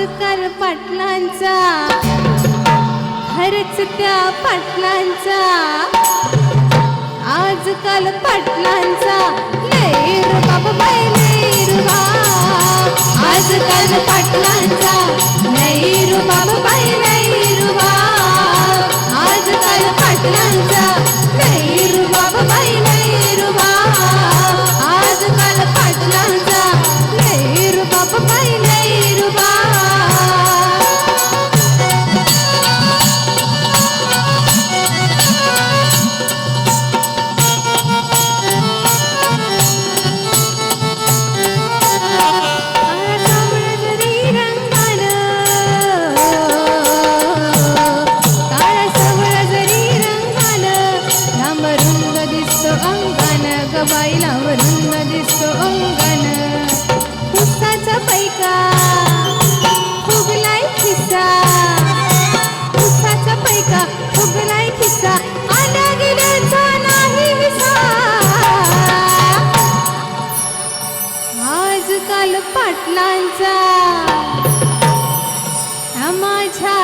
कर पाटलांचा खरच त्या पाटलांचा. आजकाल पाटलांचा लैर बाबा बैलेरुबा आजकाल पाटलांचा लैर बाबा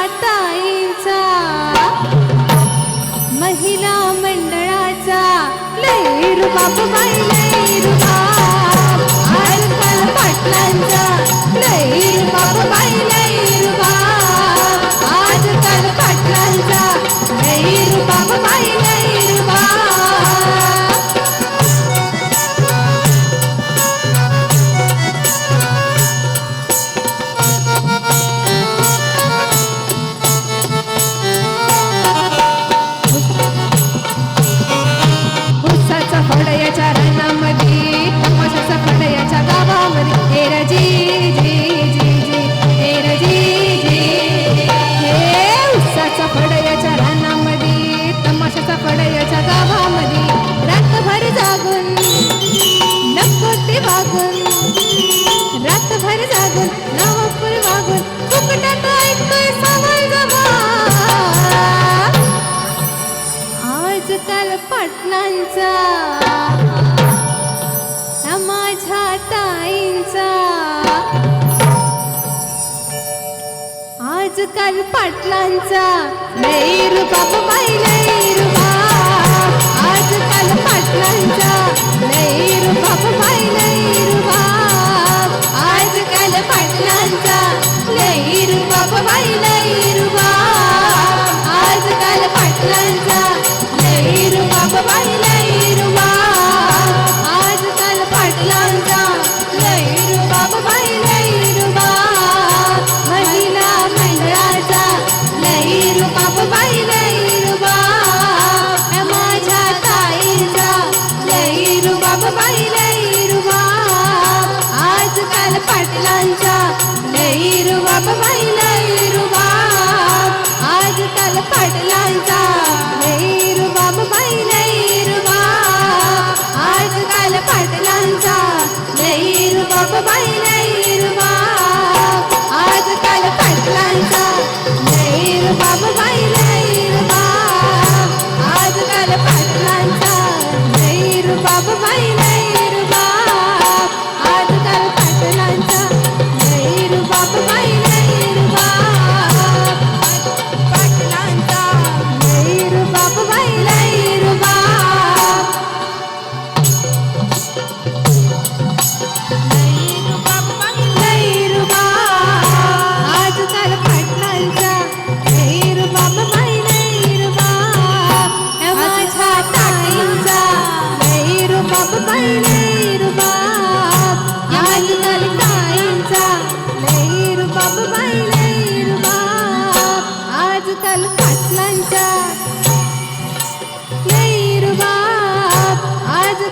माताईचा महिला मंडळाचा लय बाबू माई पाटलांचा माझ्या ताईंचा. आजकाल पाटलांचा नाही रुबाब बाई नाही रुबा आजकाल पाटलांचा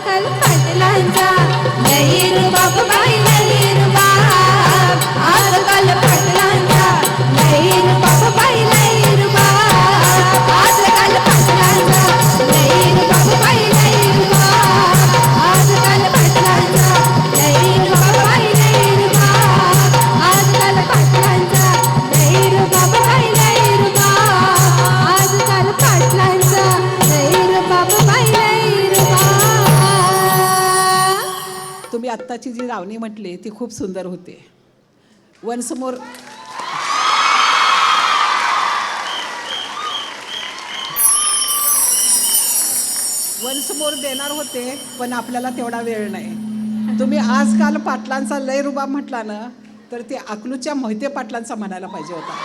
कल पाटलांचा. लई बाबा आताची जी लावणी म्हटली ती खूप सुंदर होते. वनसमोर वनसमोर देणार होते पण आपल्याला तेवढा वेळ नाही. तुम्ही आजकाल पाटलांचा लय रुबाब म्हटला ना तर ते अकलूच्या मोहिते पाटलांचा म्हणायला पाहिजे होता.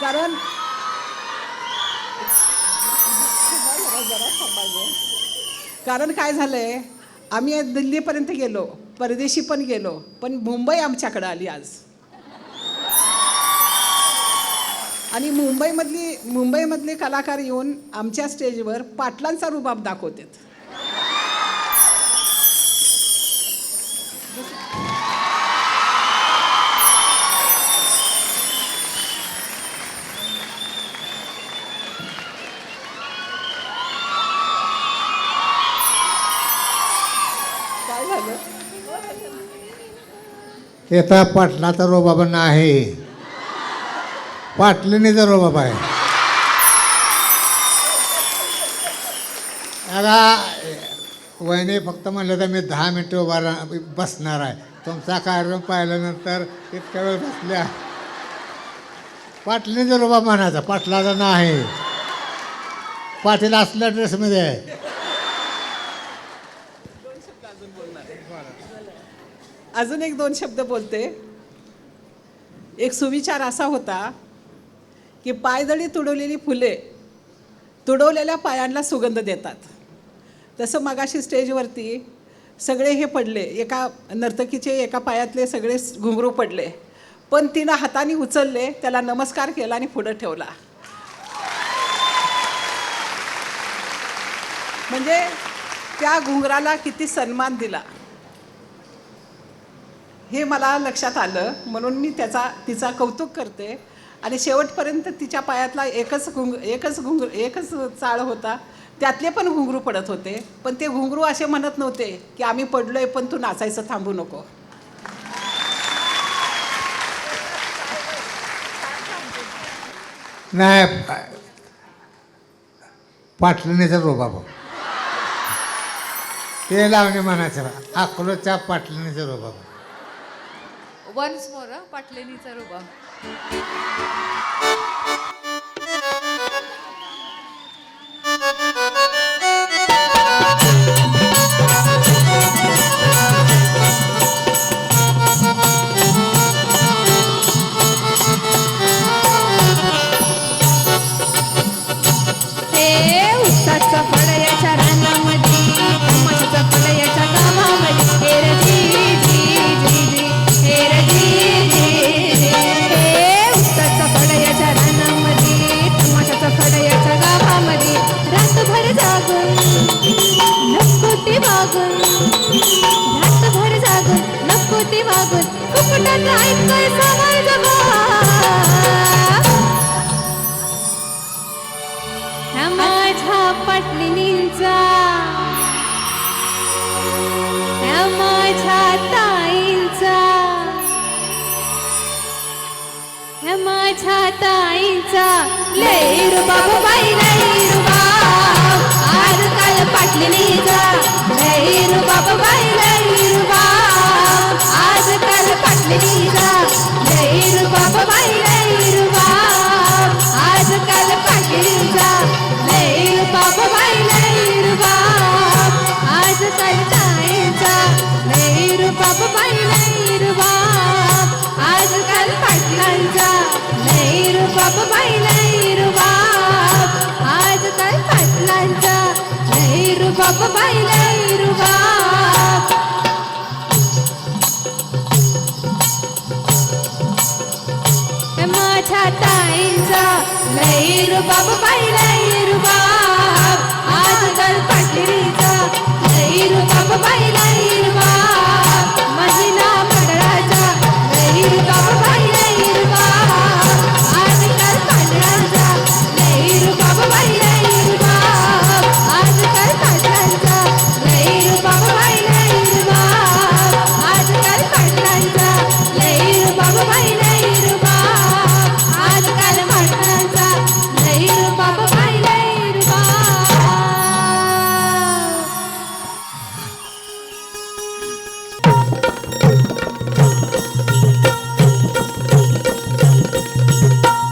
कारण कारण काय झालंय आम्ही दिल्लीपर्यंत गेलो परदेशी पण गेलो पण मुंबई आमच्याकडे आली आज. आणि मुंबईमधली मुंबईमधले कलाकार येऊन आमच्या स्टेजवर पाटलांचा रुबाब दाखवतात काय झालं येता पाटलाचा रोबाब नाही पाटलिनीचा रोबाब आहे. आता वहिनी फक्त म्हणलं तर मी दहा मिनटं उभा बसणार आहे. तुमचा कार्यक्रम पाहिल्यानंतर इतक्या वेळ बसल्या. पाटलीचा रोबाब म्हणायचा पाटलाचा नाही. पाटील असल्या ड्रेसमध्ये आहे. अजून एक दोन शब्द बोलते. एक सुविचार असा होता की पायदळी तुडवलेली फुले तुडवलेल्या पायांना सुगंध देतात. तसं मगाशी स्टेजवरती सगळे हे पडले एका नर्तकीचे एका पायातले सगळे घुंगरू पडले. पण तिनं हाताने उचलले त्याला नमस्कार केला आणि पुढं ठेवला. म्हणजे त्या घुंगराला किती सन्मान दिला. हे मला लक्षात आलं म्हणून मी त्याचा तिचा कौतुक करते. आणि शेवटपर्यंत तिच्या पायातला एकच घुंग एकच घुंग एकच चाळ होता. त्यातले पण घुंगरू पडत होते. पण ते घुंगरू असे म्हणत नव्हते की आम्ही पडलोय पण तू नाचायचं थांबू नको. नाही पाटलिनीचा रोबाब ते लावणे म्हणायचं अकलोच्या रो बाबा वन्स मोर पाटलेनीचा रुबाब. माझ्या पत्नींचा. त्या माझ्या ताईंचा. ह्या माझ्या ताईंचा. लय रुबाब बाई लय रुबाब आजकाल पाटलिनीचा लय रुबाब बाई लय बाई लय रुबाब आजकाल पाटलांचा लय रुबाब बाई लय रुबाब माझ्या ताईंचा नाही रुबाब बाई नाही रुबाब